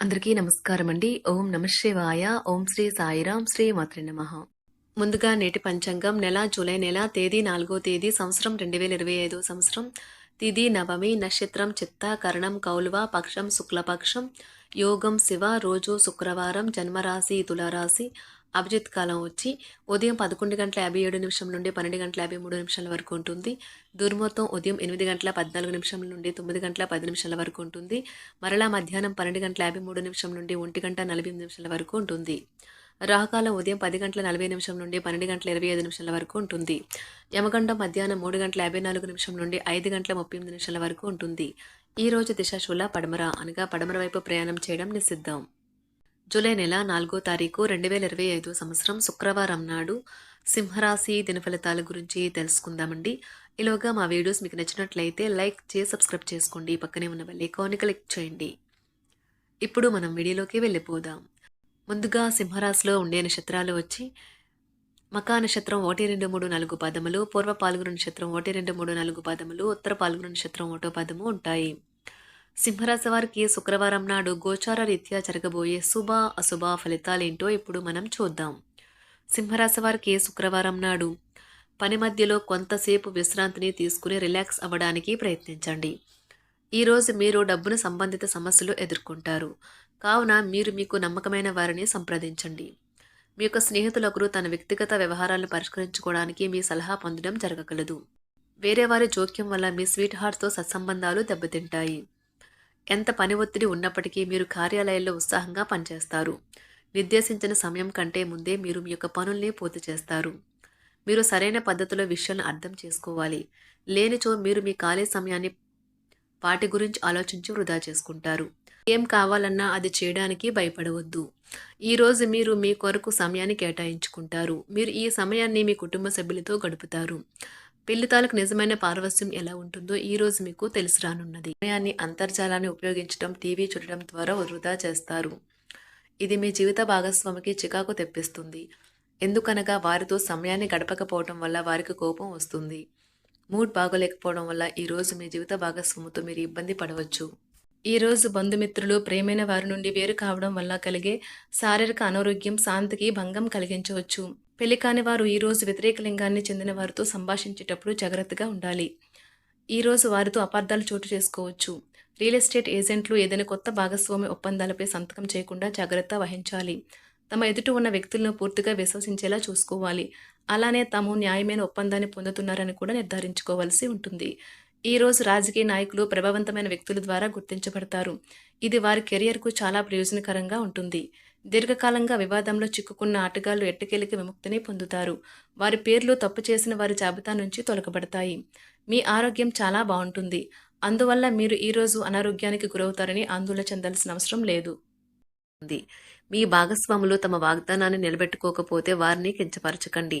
అందరికీ నమస్కారం అండి ఓం నమశివాయ ఓం శ్రీ సాయిరాం. శ్రీ మాత్రి నమ. ముందుగా నేటి పంచాంగం నెల జూలై నెల తేదీ నాలుగో తేదీ సంవత్సరం రెండు వేల ఇరవై ఐదు సంవత్సరం. తిది నవమి నక్షత్రం చిత్త కరణం కౌలువ పక్షం శుక్లపక్షం. యోగం శివ రోజు శుక్రవారం జన్మరాశి తులారాశి. అభిజిత్ కాలం వచ్చి ఉదయం పదకొండు గంటల యాభై ఏడు నిమిషం నుండి పన్నెండు గంటల యాభై మూడు నిమిషాల వరకు ఉంటుంది. దుర్మొత్తం ఉదయం ఎనిమిది గంటల పద్నాలుగు నిమిషం నుండి తొమ్మిది గంటల పది నిమిషాల వరకు ఉంటుంది. మరలా మధ్యాహ్నం పన్నెండు గంటల యాభై మూడు నిమిషం నుండి ఒంటి గంట నలభై నిమిషాల వరకు ఉంటుంది. రాహకాలం ఉదయం పది గంటల నలభై నిమిషం నుండి పన్నెండు గంటల ఇరవై ఐదు నిమిషాల వరకు ఉంటుంది. యమగండం మధ్యాహ్నం మూడు గంటల యాభై నాలుగు నిమిషం నుండి ఐదు గంటల ముప్పై ఎనిమిది నిమిషాల వరకు ఉంటుంది. ఈ రోజు దిశాశూల పడమర అనగా పడమర వైపు ప్రయాణం చేయడం నిషిద్ధం. జూలై నెల నాలుగో తారీఖు రెండు వేల ఇరవై ఐదు సంవత్సరం శుక్రవారం నాడు సింహరాశి దినఫలితాల గురించి తెలుసుకుందామండి. ఈలోగా మా వీడియోస్ మీకు నచ్చినట్లయితే లైక్ చేసి సబ్స్క్రైబ్ చేసుకోండి. పక్కనే ఉన్న బెల్ ఐకాన్ని క్లిక్ చేయండి. ఇప్పుడు మనం వీడియోలోకి వెళ్ళిపోదాం. ముందుగా సింహరాశిలో ఉండే నక్షత్రాలు వచ్చి మకా నక్షత్రం ఒకటి రెండు మూడు నాలుగు పదములు పూర్వ పాల్గొన నక్షత్రం ఒకటి రెండు మూడు నాలుగు పదములు ఉత్తర పాల్గొన నక్షత్రం ఒకటో పదము ఉంటాయి. సింహరాశి వారికి శుక్రవారం నాడు గోచార రీత్యా జరగబోయే శుభ అశుభ ఫలితాలేంటో ఇప్పుడు మనం చూద్దాం. సింహరాశి వారికి శుక్రవారం నాడు పని మధ్యలో కొంతసేపు విశ్రాంతిని తీసుకుని రిలాక్స్ అవ్వడానికి ప్రయత్నించండి. ఈరోజు మీరు డబ్బును సంబంధిత సమస్యలు ఎదుర్కొంటారు. కావున మీరు మీకు నమ్మకమైన వారిని సంప్రదించండి. మీ యొక్క స్నేహితులకు తన వ్యక్తిగత వ్యవహారాలను పరిష్కరించుకోవడానికి మీ సలహా పొందడం జరగగలదు. వేరే వారి జోక్యం వల్ల మీ స్వీట్ హార్ట్తో సత్సంబంధాలు దెబ్బతింటాయి. ఎంత పని ఒత్తిడి ఉన్నప్పటికీ మీరు కార్యాలయాల్లో ఉత్సాహంగా పనిచేస్తారు. నిర్దేశించిన సమయం కంటే ముందే మీరు మీ యొక్క పనుల్ని పూర్తి చేస్తారు. మీరు సరైన పద్ధతిలో విషయాలను అర్థం చేసుకోవాలి. లేనిచో మీరు మీ ఖాళీ సమయాన్ని వాటి గురించి ఆలోచించి వృధా చేసుకుంటారు. ఏం కావాలన్నా అది చేయడానికి భయపడవద్దు. ఈరోజు మీరు మీ కొరకు సమయాన్ని కేటాయించుకుంటారు. మీరు ఈ సమయాన్ని మీ కుటుంబ సభ్యులతో గడుపుతారు. పెళ్ళి తాలకు నిజమైన పారవస్యం ఎలా ఉంటుందో ఈ రోజు మీకు తెలిసి రానున్నది. సమయాన్ని అంతర్జాలాన్ని ఉపయోగించడం టీవీ చూడడం ద్వారా వృధా చేస్తారు. ఇది మీ జీవిత భాగస్వామికి చికాకు తెప్పిస్తుంది. ఎందుకనగా వారితో సమయాన్ని గడపకపోవడం వల్ల వారికి కోపం వస్తుంది. మూడ్ బాగోలేకపోవడం వల్ల ఈరోజు మీ జీవిత భాగస్వామితో మీరు ఇబ్బంది పడవచ్చు. ఈ రోజు బంధుమిత్రులు ప్రేమైన వారి నుండి వేరు కావడం వల్ల కలిగే శారీరక అనారోగ్యం శాంతికి భంగం కలిగించవచ్చు. పెళ్ళి కాని వారు ఈరోజు వ్యతిరేక లింగాన్ని చెందిన వారితో సంభాషించేటప్పుడు జాగ్రత్తగా ఉండాలి. ఈ రోజు వారితో అపార్థాలు చోటు చేసుకోవచ్చు. రియల్ ఎస్టేట్ ఏజెంట్లు ఏదైనా కొత్త భాగస్వామి ఒప్పందాలపై సంతకం చేయకుండా జాగ్రత్త వహించాలి. తమ ఎదుట ఉన్న వ్యక్తులను పూర్తిగా విశ్వసించేలా చూసుకోవాలి. అలానే తాము న్యాయమైన ఒప్పందాన్ని పొందుతున్నారని కూడా నిర్ధారించుకోవాల్సి ఉంటుంది. ఈ రోజు రాజకీయ నాయకులు ప్రభావవంతమైన వ్యక్తుల ద్వారా గుర్తించబడతారు. ఇది వారి కెరియర్కు చాలా ప్రయోజనకరంగా ఉంటుంది. దీర్ఘకాలంగా వివాదంలో చిక్కుకున్న ఆటగాళ్ళు ఎట్టకేలికి విముక్తిని పొందుతారు. వారి పేర్లు తప్పు చేసిన వారి జాబితా నుంచి తొలగబడతాయి. మీ ఆరోగ్యం చాలా బాగుంటుంది. అందువల్ల మీరు ఈరోజు అనారోగ్యానికి గురవుతారని ఆందోళన చెందాల్సిన అవసరం లేదు. ఉంది మీ భాగస్వాములు తమ వాగ్దానాన్ని నిలబెట్టుకోకపోతే వారిని కించపరచకండి.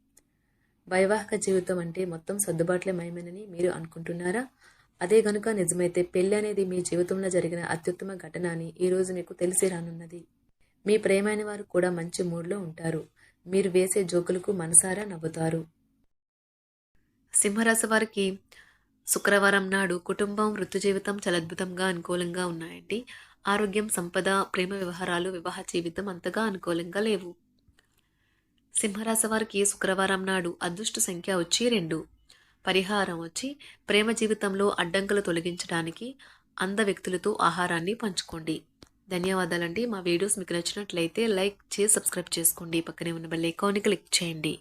వైవాహిక జీవితం అంటే మొత్తం సర్దుబాట్లే మయమేనని మీరు అనుకుంటున్నారా? అదే గనుక నిజమైతే పెళ్ళి అనేది మీ జీవితంలో జరిగిన అత్యుత్తమ ఘటన అని ఈరోజు మీకు తెలిసి రానున్నది. మీ ప్రేమైన వారు కూడా మంచి మూడ్లో ఉంటారు. మీరు వేసే జోకులకు మనసారా నవ్వుతారు. సింహరాశి వారికి శుక్రవారం నాడు కుటుంబం వృత్తి జీవితం చాలా అద్భుతంగా అనుకూలంగా ఉన్నాయండి. ఆరోగ్యం సంపద ప్రేమ వ్యవహారాలు వివాహ జీవితం అంతగా అనుకూలంగా లేవు. సింహరాశి వారికి శుక్రవారం నాడు అదృష్ట సంఖ్య వచ్చి రెండు. పరిహారం వచ్చి ప్రేమ జీవితంలో అడ్డంకులు తొలగించడానికి అంద వ్యక్తులతో ఆహారాన్ని పంచుకోండి. ధన్యవాదాలండి. మా వీడియోస్ మీకు నచ్చినట్లయితే లైక్ చేసి సబ్స్క్రైబ్ చేసుకోండి. పక్కనే ఉన్న బెల్ ఐకాన్ని క్లిక్ చేయండి.